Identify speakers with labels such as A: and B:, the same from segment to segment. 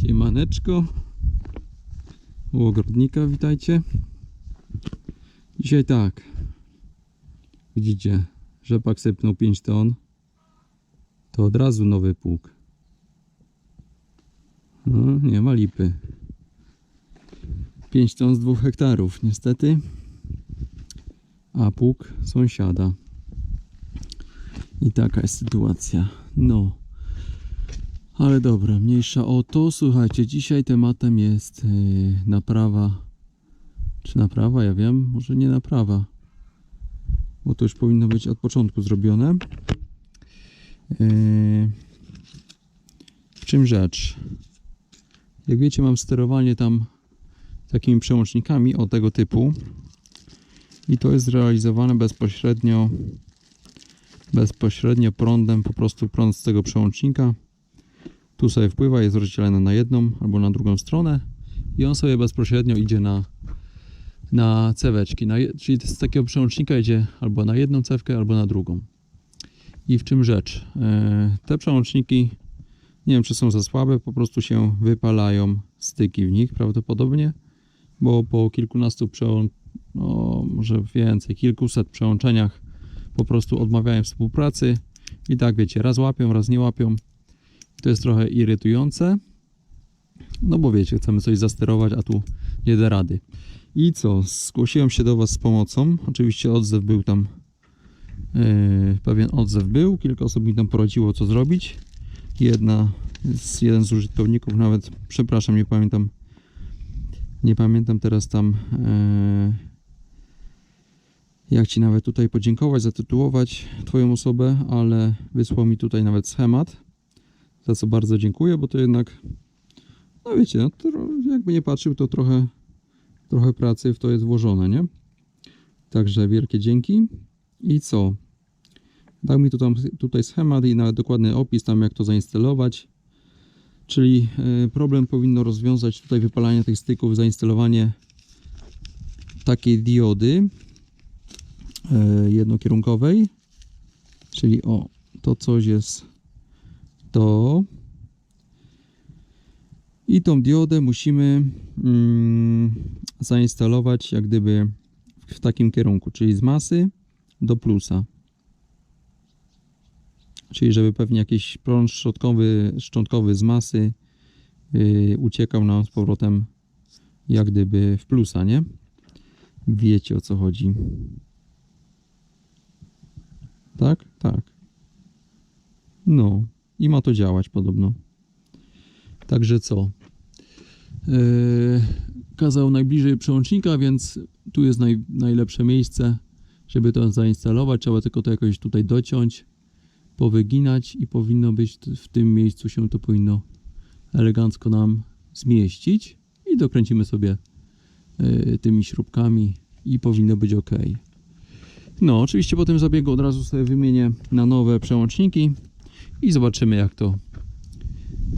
A: Siemaneczko. U ogrodnika witajcie. Dzisiaj tak. Widzicie, rzepak sypnął 5 ton. To od razu nowy pług. No, nie ma lipy. 5 ton z 2 hektarów, niestety. A pług sąsiada. I taka jest sytuacja. No. Ale dobra, mniejsza o to. Słuchajcie, dzisiaj tematem jest yy, naprawa. Czy naprawa? Ja wiem, może nie naprawa. Bo to już powinno być od początku zrobione. Yy, w czym rzecz? Jak wiecie, mam sterowanie tam takimi przełącznikami o tego typu. I to jest realizowane bezpośrednio bezpośrednio prądem, po prostu prąd z tego przełącznika. Tu sobie wpływa, jest rozdzielony na jedną albo na drugą stronę i on sobie bezpośrednio idzie na, na ceweczki. Na, czyli z takiego przełącznika idzie albo na jedną cewkę, albo na drugą. I w czym rzecz? E, te przełączniki, nie wiem czy są za słabe, po prostu się wypalają styki w nich prawdopodobnie, bo po kilkunastu przełączeniach, no może więcej, kilkuset przełączeniach po prostu odmawiają współpracy i tak wiecie, raz łapią, raz nie łapią. To jest trochę irytujące. No bo wiecie, chcemy coś zasterować, a tu nie da rady. I co? Zgłosiłem się do Was z pomocą. Oczywiście odzew był tam. Yy, pewien odzew był. Kilka osób mi tam poradziło, co zrobić. Jedna, z, jeden z użytkowników, nawet, przepraszam, nie pamiętam. Nie pamiętam teraz tam. Yy, jak Ci nawet tutaj podziękować, zatytułować Twoją osobę, ale wysłał mi tutaj nawet schemat, za co bardzo dziękuję, bo to jednak, no wiecie, no, to, jakby nie patrzył, to trochę, trochę pracy w to jest włożone, nie? Także wielkie dzięki. I co? Dał mi tu tam, tutaj schemat i nawet dokładny opis tam, jak to zainstalować. Czyli y, problem powinno rozwiązać tutaj wypalanie tych styków, zainstalowanie takiej diody, e, jednokierunkowej, czyli o, to coś jest to i tą diodę musimy mm, zainstalować jak gdyby w takim kierunku, czyli z masy do plusa. Czyli żeby pewnie jakiś prąd szczątkowy, szczątkowy z masy yy, uciekał nam z powrotem jak gdyby w plusa, nie? Wiecie o co chodzi. Tak? Tak. No. I ma to działać podobno. Także co? Yy, kazał najbliżej przełącznika, więc tu jest naj, najlepsze miejsce, żeby to zainstalować. Trzeba tylko to jakoś tutaj dociąć, powyginać i powinno być w tym miejscu się to powinno elegancko nam zmieścić i dokręcimy sobie yy, tymi śrubkami i powinno być ok. No, oczywiście po tym zabiegu od razu sobie wymienię na nowe przełączniki i zobaczymy jak to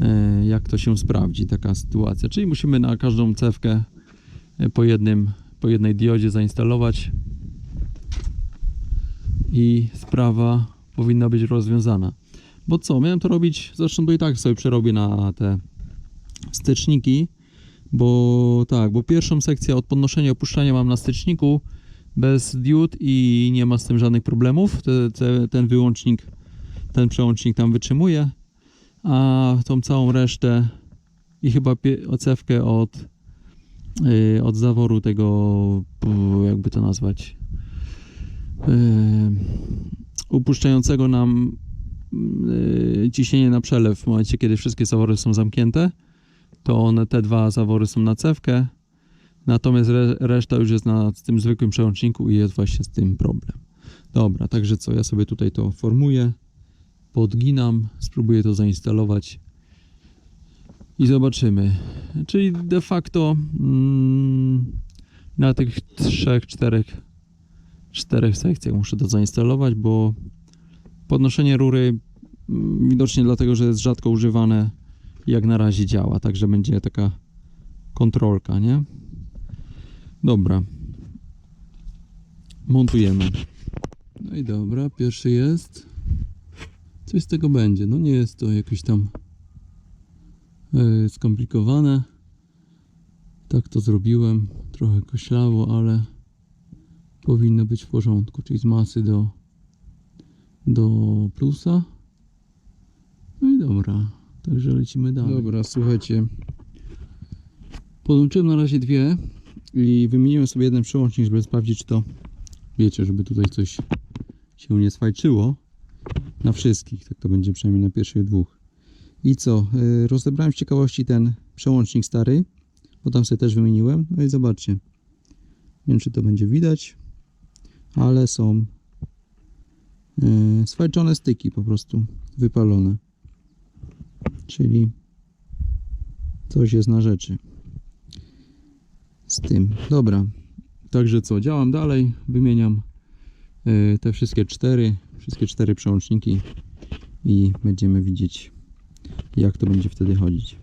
A: e, jak to się sprawdzi taka sytuacja. Czyli musimy na każdą cewkę e, po jednym po jednej diodzie zainstalować i sprawa powinna być rozwiązana. Bo co, miałem to robić, zresztą to i tak sobie przerobię na te styczniki, bo tak, bo pierwszą sekcję od podnoszenia opuszczania mam na styczniku bez diod i nie ma z tym żadnych problemów. Te, te, ten wyłącznik, ten przełącznik tam wytrzymuje, a tą całą resztę i chyba ocewkę od, yy, od zaworu tego, jakby to nazwać, yy, upuszczającego nam yy, ciśnienie na przelew w momencie, kiedy wszystkie zawory są zamknięte, to one, te dwa zawory są na cewkę, Natomiast re, reszta już jest na tym zwykłym przełączniku i jest właśnie z tym problem. Dobra, także co, ja sobie tutaj to formuję, podginam, spróbuję to zainstalować i zobaczymy. Czyli de facto mm, na tych trzech, czterech, czterech sekcjach muszę to zainstalować, bo podnoszenie rury mm, widocznie dlatego, że jest rzadko używane jak na razie działa, także będzie taka kontrolka, nie? Dobra. Montujemy. No i dobra, pierwszy jest. Coś z tego będzie. No nie jest to jakiś tam yy, skomplikowane. Tak to zrobiłem. Trochę koślawo, ale powinno być w porządku. Czyli z masy do, do plusa. No i dobra. Także lecimy dalej. Dobra, słuchajcie. Podłączyłem na razie dwie i wymieniłem sobie jeden przełącznik, żeby sprawdzić, czy to wiecie, żeby tutaj coś się nie swajczyło na wszystkich. Tak to będzie przynajmniej na pierwszych dwóch. I co? Yy, rozebrałem z ciekawości ten przełącznik stary, bo tam sobie też wymieniłem. No i zobaczcie. Nie wiem, czy to będzie widać, ale są swajczone styki po prostu, wypalone. Czyli coś jest na rzeczy z tym. Dobra. Także co, działam dalej, wymieniam te wszystkie cztery, wszystkie cztery przełączniki i będziemy widzieć jak to będzie wtedy chodzić.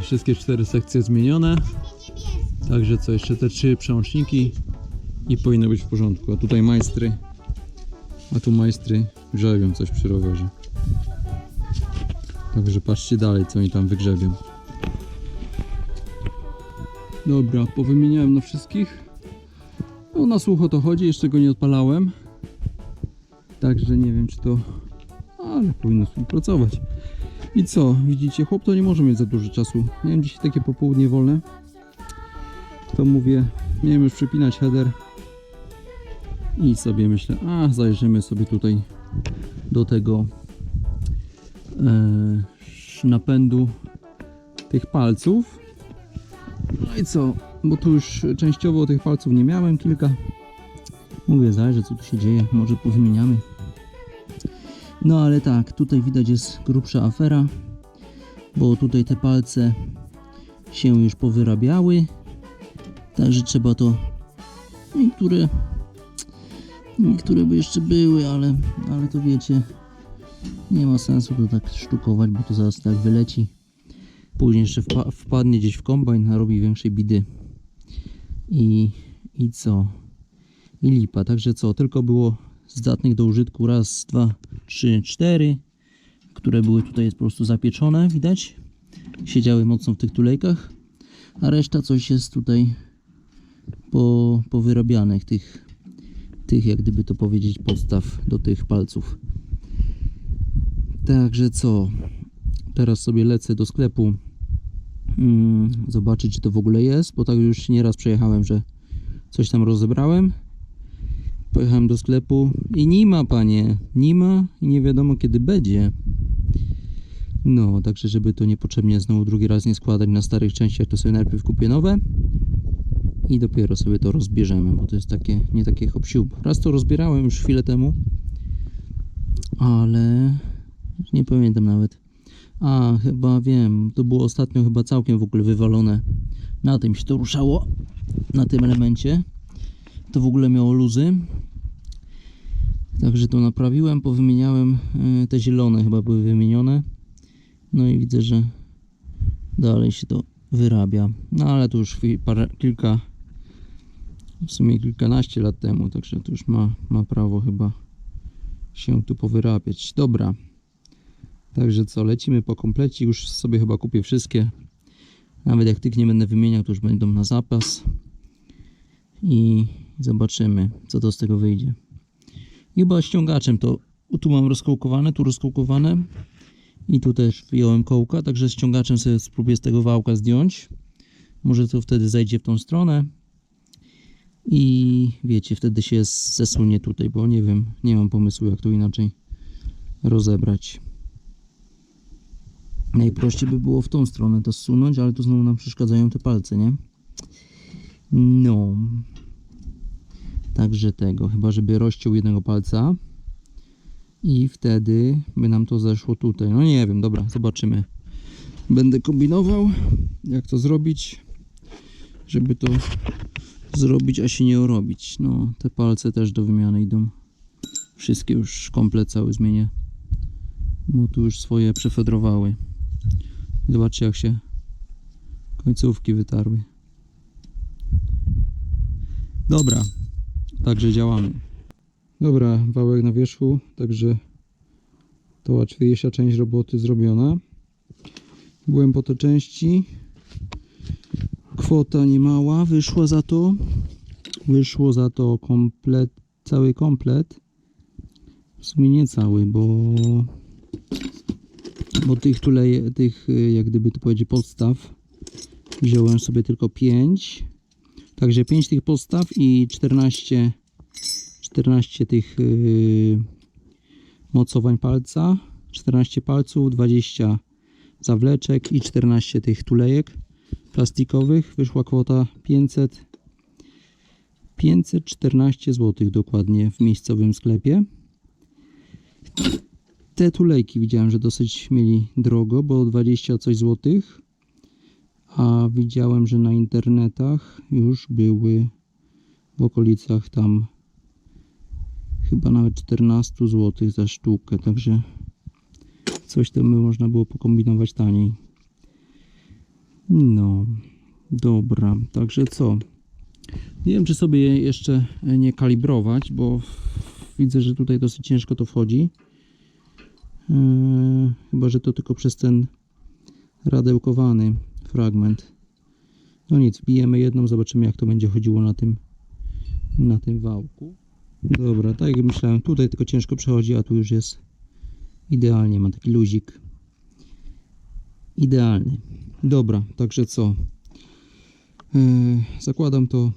A: Wszystkie cztery sekcje zmienione. Także co, jeszcze te trzy przełączniki i powinno być w porządku. A tutaj majstry, a tu majstry grzebią coś przy rowerze. Także patrzcie dalej, co oni tam wygrzebią. Dobra, powymieniałem na wszystkich. No na słucho to chodzi, jeszcze go nie odpalałem. Także nie wiem czy to... Ale powinno współpracować. I co? Widzicie, chłop to nie może mieć za dużo czasu. Miałem dzisiaj takie popołudnie wolne. To mówię, miałem już przypinać header. I sobie myślę, a zajrzymy sobie tutaj do tego e, napędu tych palców. No i co? Bo tu już częściowo tych palców nie miałem, kilka. Mówię, zajrzę co tu się dzieje, może powymieniamy. No ale tak, tutaj widać jest grubsza afera, bo tutaj te palce się już powyrabiały, także trzeba to niektóre niektóre by jeszcze były, ale, ale to wiecie nie ma sensu to tak sztukować, bo to zaraz tak wyleci. Później jeszcze wpa wpadnie gdzieś w kombajn, narobi większej bidy i, i co? I lipa, także co, tylko było zdatnych do użytku raz, dwa, trzy, cztery, które były tutaj po prostu zapieczone, widać. Siedziały mocno w tych tulejkach, a reszta coś jest tutaj po, powyrabianych, tych, tych jak gdyby to powiedzieć podstaw do tych palców. Także co, teraz sobie lecę do sklepu mm, zobaczyć czy to w ogóle jest, bo tak już nieraz przejechałem, że coś tam rozebrałem Pojechałem do sklepu i nie ma, panie. Nie ma i nie wiadomo kiedy będzie. No, także żeby to niepotrzebnie znowu drugi raz nie składać na starych częściach, to sobie najpierw kupię nowe i dopiero sobie to rozbierzemy, bo to jest takie, nie takie hop Raz to rozbierałem już chwilę temu, ale nie pamiętam nawet. A, chyba wiem, to było ostatnio chyba całkiem w ogóle wywalone. Na tym się to ruszało, na tym elemencie to w ogóle miało luzy. Także to naprawiłem, powymieniałem. e, Te zielone chyba były wymienione. No i widzę, że dalej się to wyrabia. No ale to już parę, kilka, w sumie kilkanaście lat temu, także to już ma, ma prawo chyba się tu powyrabiać. Dobra. Także co, lecimy po komplecie. Już sobie chyba kupię wszystkie. Nawet jak tych nie będę wymieniał, to już będą na zapas. I zobaczymy, co to z tego wyjdzie. Chyba ściągaczem to tu mam rozkołkowane, tu rozkołkowane i tu też wyjąłem kołka, także ściągaczem sobie spróbuję z tego wałka zdjąć. Może to wtedy zajdzie w tą stronę i wiecie, wtedy się zes- zesunie tutaj, bo nie wiem, nie mam pomysłu jak to inaczej rozebrać. Najprościej by było w tą stronę to zsunąć, ale tu znowu nam przeszkadzają te palce, nie? No. Także tego, chyba żeby rozciął jednego palca i wtedy by nam to zeszło tutaj. No nie wiem, dobra, zobaczymy. Będę kombinował, jak to zrobić, żeby to zrobić, a się nie orobić. No, te palce też do wymiany idą. Wszystkie już komplet cały zmienię. Bo tu już swoje przefedrowały. Zobaczcie jak się końcówki wytarły. Dobra, także działamy. Dobra, wałek na wierzchu, także to łatwiejsza część roboty zrobiona. Byłem po to części. Kwota niemała wyszła za to. Wyszło za to komplet, cały komplet. W sumie nie cały, bo bo tych tuleje, tych jak gdyby to powiedzieć podstaw wziąłem sobie tylko 5 także 5 tych podstaw i 14 14 tych yy, mocowań palca. 14 palców 20 zawleczek i 14 tych tulejek plastikowych. Wyszła kwota 500 514 zł dokładnie w miejscowym sklepie. Te tulejki widziałem, że dosyć mieli drogo, bo 20 coś złotych, a widziałem, że na internetach już były w okolicach tam chyba nawet 14 zł za sztukę, także coś tam by można było pokombinować taniej. No, dobra, także co? Nie wiem, czy sobie je jeszcze nie kalibrować, bo widzę, że tutaj dosyć ciężko to wchodzi. Eee, chyba, że to tylko przez ten radełkowany fragment. No nic, bijemy jedną, zobaczymy jak to będzie chodziło na tym na tym wałku. Dobra, tak jak myślałem, tutaj tylko ciężko przechodzi, a tu już jest idealnie, ma taki luzik. Idealny. Dobra, także co? Eee, zakładam to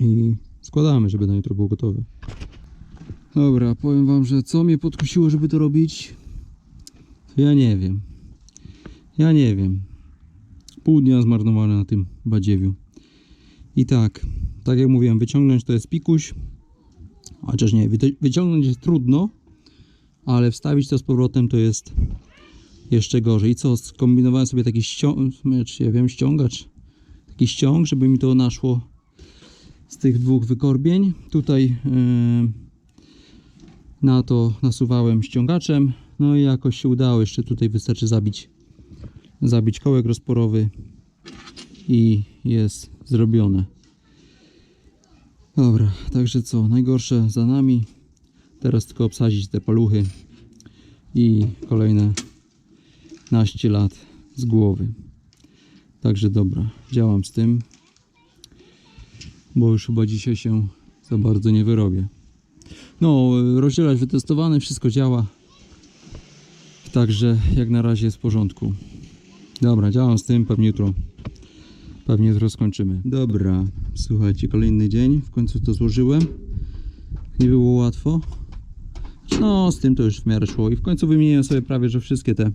A: i składamy, żeby na jutro było gotowe. Dobra, powiem wam, że co mnie podkusiło, żeby to robić? To ja nie wiem. Ja nie wiem. Pół dnia zmarnowane na tym badziewiu. I tak, tak jak mówiłem, wyciągnąć to jest pikuś. Chociaż nie, wyciągnąć jest trudno, ale wstawić to z powrotem to jest jeszcze gorzej. I co, skombinowałem sobie taki ściąg, ja wiem, ściągacz. Taki ściąg, żeby mi to naszło z tych dwóch wykorbień. Tutaj yy, na to nasuwałem ściągaczem. No i jakoś się udało. Jeszcze tutaj wystarczy zabić, zabić kołek rozporowy i jest zrobione. Dobra, także co, najgorsze za nami. Teraz tylko obsadzić te paluchy i kolejne naście lat z głowy. Także dobra, działam z tym, bo już chyba dzisiaj się za bardzo nie wyrobię. No, rozdzielać wytestowane, wszystko działa. Także jak na razie jest w porządku. Dobra, działam z tym, pewnie jutro. Pewnie jutro skończymy. Dobra, słuchajcie, kolejny dzień. W końcu to złożyłem. Nie było łatwo. No, z tym to już w miarę szło. I w końcu wymieniłem sobie prawie, że wszystkie te,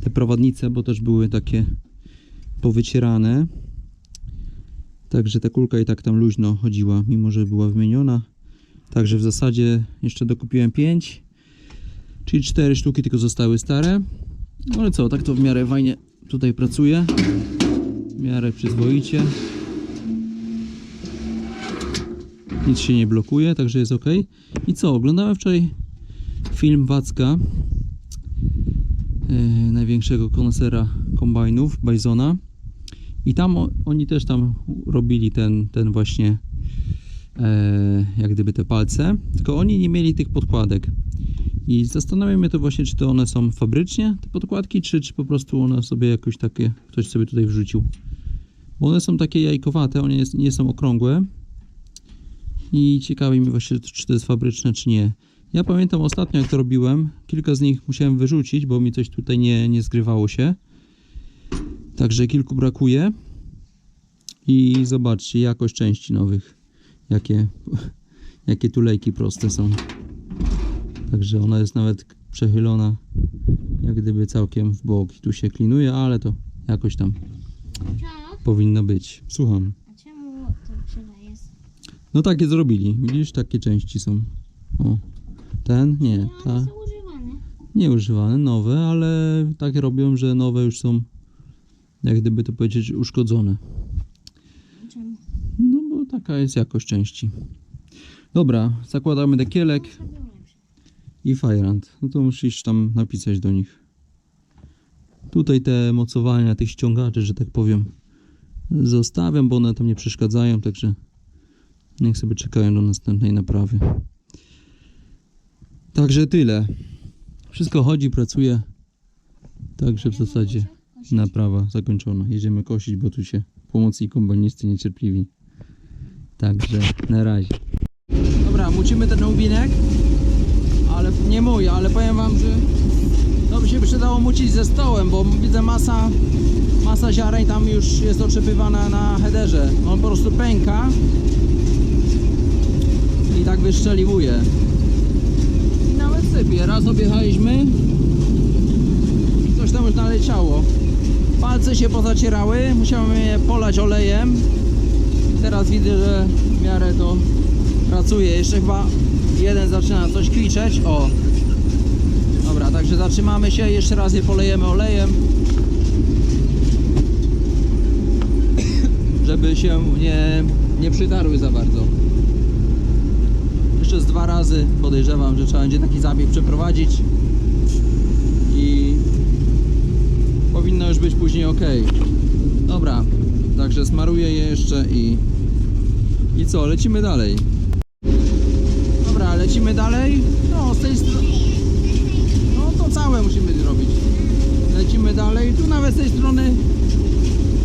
A: te prowadnice, bo też były takie powycierane. Także ta kulka i tak tam luźno chodziła, mimo że była wymieniona. Także w zasadzie jeszcze dokupiłem 5, czyli 4 sztuki tylko zostały stare. No ale co, tak to w miarę fajnie tutaj pracuje. W miarę przyzwoicie. Nic się nie blokuje, także jest ok. I co, oglądałem wczoraj film Wacka, e, największego konesera kombajnów, Bisona. I tam o, oni też tam robili ten, ten właśnie e, jak gdyby te palce, tylko oni nie mieli tych podkładek. I zastanawiam się to właśnie, czy to one są fabrycznie, te podkładki, czy, czy po prostu one sobie jakoś takie, ktoś sobie tutaj wrzucił. Bo one są takie jajkowate, one nie są okrągłe. I ciekawi mnie właśnie, czy to jest fabryczne, czy nie. Ja pamiętam ostatnio, jak to robiłem, kilka z nich musiałem wyrzucić, bo mi coś tutaj nie, nie zgrywało się. Także kilku brakuje. I zobaczcie, jakość części nowych jakie, jakie tulejki proste są. Także ona jest nawet przechylona jak gdyby całkiem w bok. I tu się klinuje, ale to jakoś tam powinno być. Słucham.
B: A czemu to krzywe jest?
A: No takie zrobili. Widzisz, takie części są. O. Ten? Nie.
B: No,
A: Ta.
B: one są używane.
A: Nowe, ale tak robią, że nowe już są jak gdyby to powiedzieć uszkodzone.
B: Czemu?
A: No bo taka jest jakość części. Dobra, zakładamy dekielek. I Fajrant. No to musisz tam napisać do nich. Tutaj te mocowania tych ściągaczy, że tak powiem, zostawiam, bo one tam nie przeszkadzają, także niech sobie czekają do następnej naprawy. Także tyle. Wszystko chodzi, pracuje. Także w zasadzie naprawa zakończona. Jedziemy kosić, bo tu się pomocni kombinisty niecierpliwi. Także na razie. Dobra, mucimy ten ubinek, ale nie mój, ale powiem wam, że to by się przydało mucić ze stołem, bo widzę masa, masa ziareń tam już jest oczepywana na headerze. On po prostu pęka i tak wyszczeliwuje. I nawet sypie. Raz objechaliśmy i coś tam już naleciało. Palce się pozacierały, musiałem je polać olejem. Teraz widzę, że w miarę to pracuje. Jeszcze chyba jeden zaczyna coś kwiczeć. O! Dobra, także zatrzymamy się, jeszcze raz je polejemy olejem. Żeby się nie, nie przydarły za bardzo. Jeszcze z dwa razy podejrzewam, że trzeba będzie taki zabieg przeprowadzić. I powinno już być później ok. Dobra, także smaruję je jeszcze i i co, lecimy dalej. Lecimy dalej. No, z tej strony. No to całe musimy zrobić. Lecimy dalej. Tu nawet z tej strony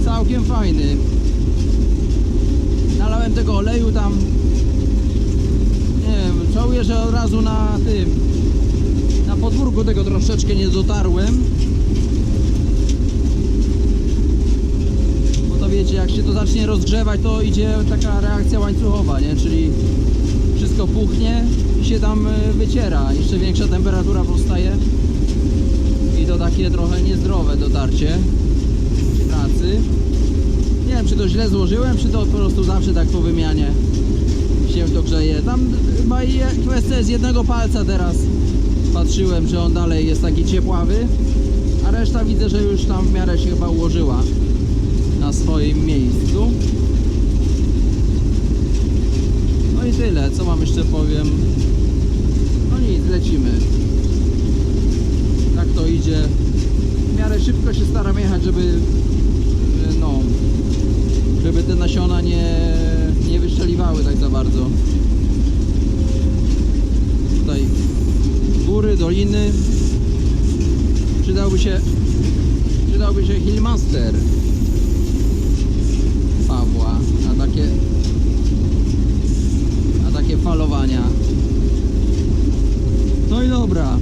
A: całkiem fajny. Nalałem tego oleju tam. Nie wiem, żałuję, że od razu na tym. Na podwórku tego troszeczkę nie dotarłem. Bo to wiecie, jak się to zacznie rozgrzewać, to idzie taka reakcja łańcuchowa, nie? Czyli wszystko puchnie się tam y, wyciera. Jeszcze większa temperatura powstaje. I to takie trochę niezdrowe dotarcie pracy. Nie wiem, czy to źle złożyłem, czy to po prostu zawsze tak po wymianie się to grzeje. Tam chyba kwestia jest jednego palca teraz. Patrzyłem, że on dalej jest taki ciepławy, a reszta widzę, że już tam w miarę się chyba ułożyła na swoim miejscu. No tyle, co wam jeszcze powiem. No nic, lecimy. Tak to idzie. W miarę szybko się staram jechać, żeby e, no, żeby te nasiona nie, nie wyszczeliwały tak za bardzo. Tutaj góry, doliny. Przydałby się przydałby się Hillmaster Pawła na takie na takie falowania. No i dobra,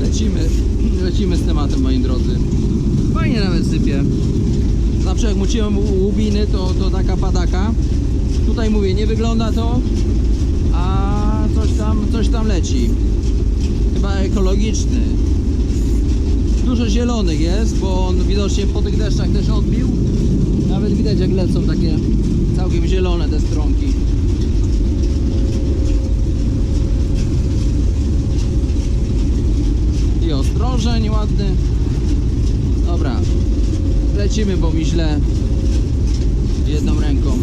A: lecimy, lecimy z tematem moi drodzy. Fajnie nawet sypie. Jak muciłem łubiny, to, to taka padaka. Tutaj mówię, nie wygląda to, a coś tam, coś tam leci. Chyba ekologiczny. Dużo zielonych jest, bo on widocznie po tych deszczach też odbił. Nawet widać jak lecą takie całkiem zielone te stronki. I ostrożeń ładny. Dobra, lecimy, bo mi źle jedną ręką.